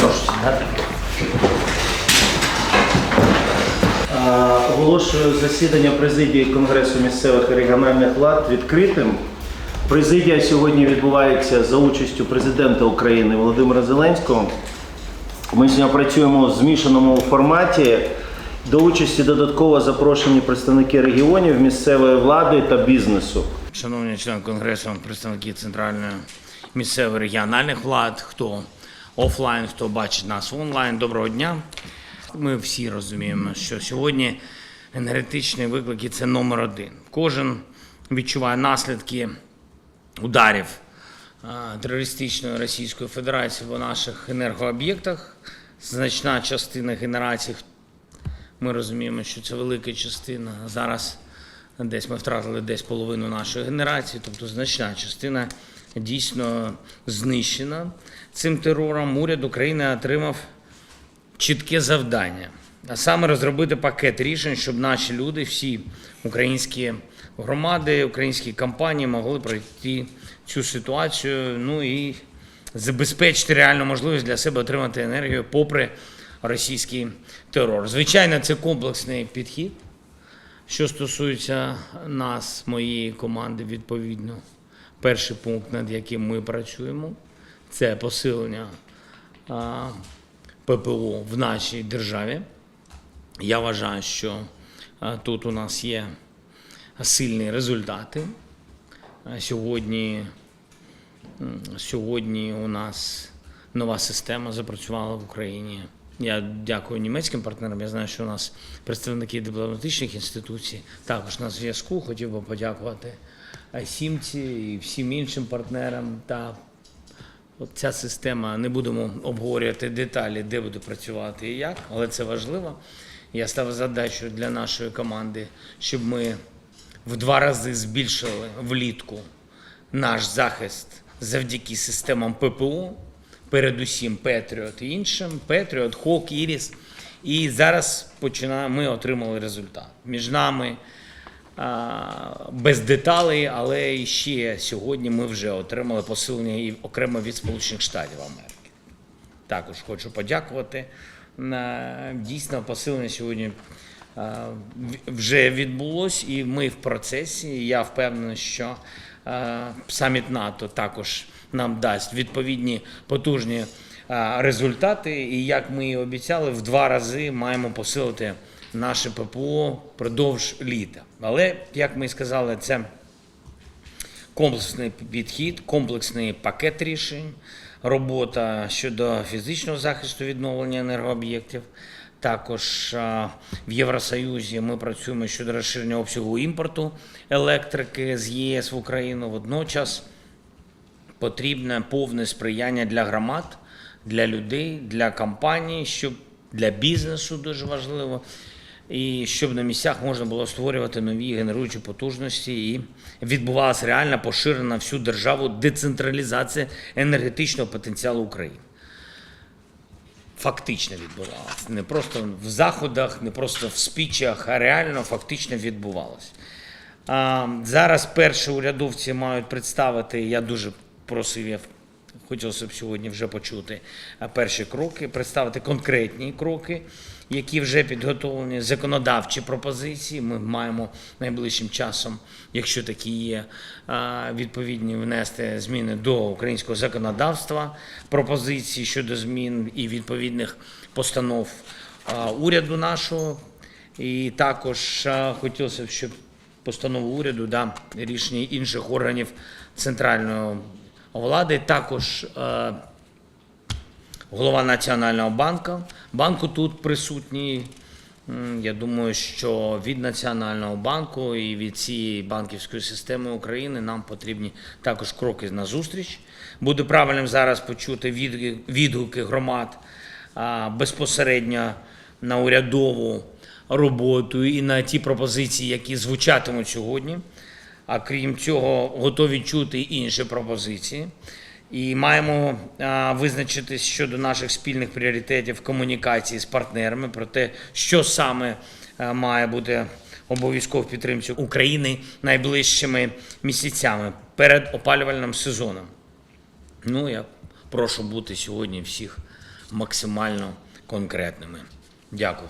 Прошу сідати. Оголошую засідання президії Конгресу місцевих і регіональних влад відкритим. Президія сьогодні відбувається за участю президента України Володимира Зеленського. Ми сьогодні працюємо в змішаному форматі. До участі додатково запрошені представники регіонів, місцевої влади та бізнесу. Шановні члени конгресу, представники центральної місцевої регіональних влад, хто офлайн, хто бачить нас онлайн. Доброго дня. Ми всі розуміємо, що сьогодні енергетичні виклики це номер один. Кожен відчуває наслідки ударів терористичної Російської Федерації в наших енергооб'єктах. Значна частина генерації ми розуміємо, що це велика частина. Зараз десь ми втратили десь половину нашої генерації, тобто значна частина дійсно знищена цим терором. Уряд України отримав чітке завдання, а саме розробити пакет рішень, щоб наші люди, всі українські громади, українські компанії могли пройти цю ситуацію. Ну і забезпечити реальну можливість для себе отримати енергію попри російський терор. Звичайно, це комплексний підхід. Що стосується нас, моєї команди, відповідно, перший пункт, над яким ми працюємо, це посилення ППО в нашій державі. Я вважаю, що тут у нас є сильні результати. Сьогодні, сьогодні у нас нова система запрацювала в Україні. Я дякую німецьким партнерам. Я знаю, що у нас представники дипломатичних інституцій також на зв'язку. Хотів би подякувати Сімці і всім іншим партнерам. Та от ця система не будемо обговорювати деталі, де буде працювати і як, але це важливо. Я ставив задачу для нашої команди, щоб ми в два рази збільшили влітку наш захист завдяки системам ППО, передусім Петріот і іншим, Петріот, Хок, Іріс. І зараз починаємо, ми отримали результат. Між нами без деталей, але і ще сьогодні ми вже отримали посилення і окремо від Сполучених Штатів Америки. Також хочу подякувати. Дійсно, посилення сьогодні вже відбулось, і ми в процесі. Я впевнений, що саміт НАТО також нам дасть відповідні потужні результати. І як ми і обіцяли, в два рази маємо посилити наше ППО впродовж літа. Але, як ми сказали, це комплексний підхід, комплексний пакет рішень, робота щодо фізичного захисту відновлення енергооб'єктів. Також в Євросоюзі ми працюємо щодо розширення обсягу імпорту електрики з ЄС в Україну. Водночас потрібне повне сприяння для громад, для людей, для компаній, щоб для бізнесу дуже важливо, і щоб на місцях можна було створювати нові генеруючі потужності і відбувалася реальна поширена всю державу децентралізація енергетичного потенціалу України. Фактично відбувалося. Не просто в заходах, не просто в спічах, а реально фактично відбувалося. Зараз перші урядовці мають представити, я дуже просив, хотілося б сьогодні вже почути перші кроки, представити конкретні кроки, які вже підготовлені, законодавчі пропозиції. Ми маємо найближчим часом, якщо такі є, відповідні внести зміни до українського законодавства, пропозиції щодо змін і відповідних постанов уряду нашого. І також хотілося б, щоб постанову уряду, да, рішення інших органів центральної влади, також е, голова Національного банку. Банку тут присутній. Я думаю, що від Національного банку і від цієї банківської системи України нам потрібні також кроки на зустріч. Буде правильним зараз почути відгуки- громад безпосередньо на урядову роботу і на ті пропозиції, які звучатимуть сьогодні. А крім цього, готові чути інші пропозиції. І маємо визначитись щодо наших спільних пріоритетів комунікації з партнерами про те, що саме має бути обов'язково в підтримці України найближчими місяцями перед опалювальним сезоном. Ну, я прошу бути сьогодні всіх максимально конкретними. Дякую.